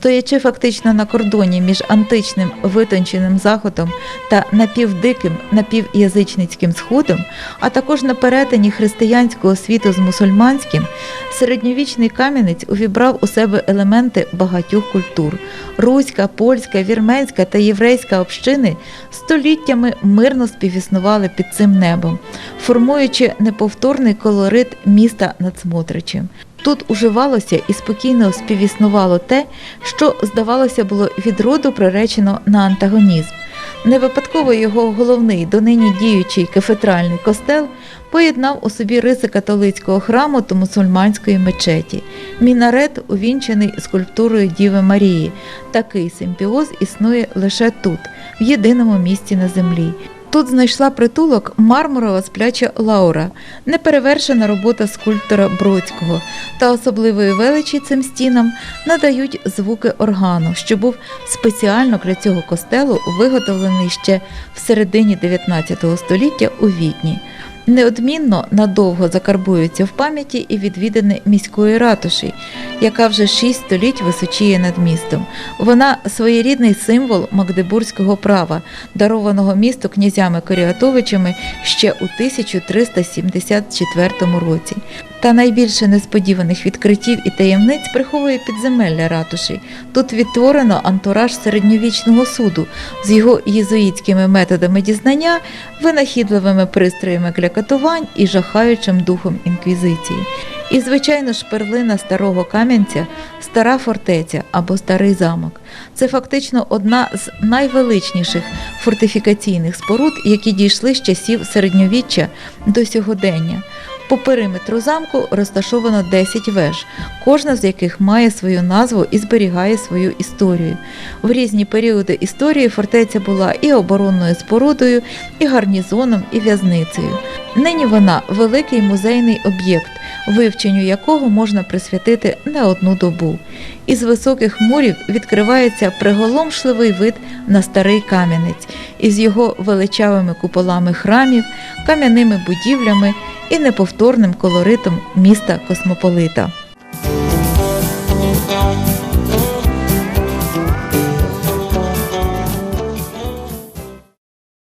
Стоячи фактично на кордоні між античним витонченим заходом та напівдиким напівязичницьким сходом, а також на перетині християнського світу з мусульманським, середньовічний кам'янець увібрав у себе елементи багатьох культур. Руська, польська, вірменська та єврейська общини століттями мирно співіснували під цим небом, формуючи неповторний колорит міста над Смотричем. Тут уживалося і спокійно співіснувало те, що, здавалося, було від роду приречено на антагонізм. Не випадково його головний донині діючий кафедральний костел поєднав у собі риси католицького храму та мусульманської мечеті. Мінарет увінчений скульптурою Діви Марії. Такий симбіоз існує лише тут, в єдиному місці на землі. Тут знайшла притулок мармурова спляча Лаура, неперевершена робота скульптора Бродського, та особливої величі цим стінам надають звуки органу, що був спеціально для цього костелу виготовлений ще в середині 19 століття у Відні. Неодмінно надовго закарбуються в пам'яті і відвідини міської ратуші, яка вже шість століть височіє над містом. Вона своєрідний символ магдебурзького права, дарованого місту князями Коріатовичами ще у 1374 році. Та найбільше несподіваних відкриттів і таємниць приховує підземелля ратуші. Тут відтворено антураж середньовічного суду з його єзуїтськими методами дізнання, винахідливими пристроями для катувань і жахаючим духом інквізиції. І, звичайно ж, перлина старого кам'янця стара фортеця або старий замок. Це фактично одна з найвеличніших фортифікаційних споруд, які дійшли з часів середньовіччя до сьогодення. По периметру замку розташовано 10 веж, кожна з яких має свою назву і зберігає свою історію. В різні періоди історії фортеця була і оборонною спорудою, і гарнізоном, і в'язницею. Нині вона великий музейний об'єкт, вивченню якого можна присвятити не одну добу. Із високих мурів відкривається приголомшливий вид на старий кам'янець із його величавими куполами храмів, кам'яними будівлями і неповторним колоритом міста Космополита.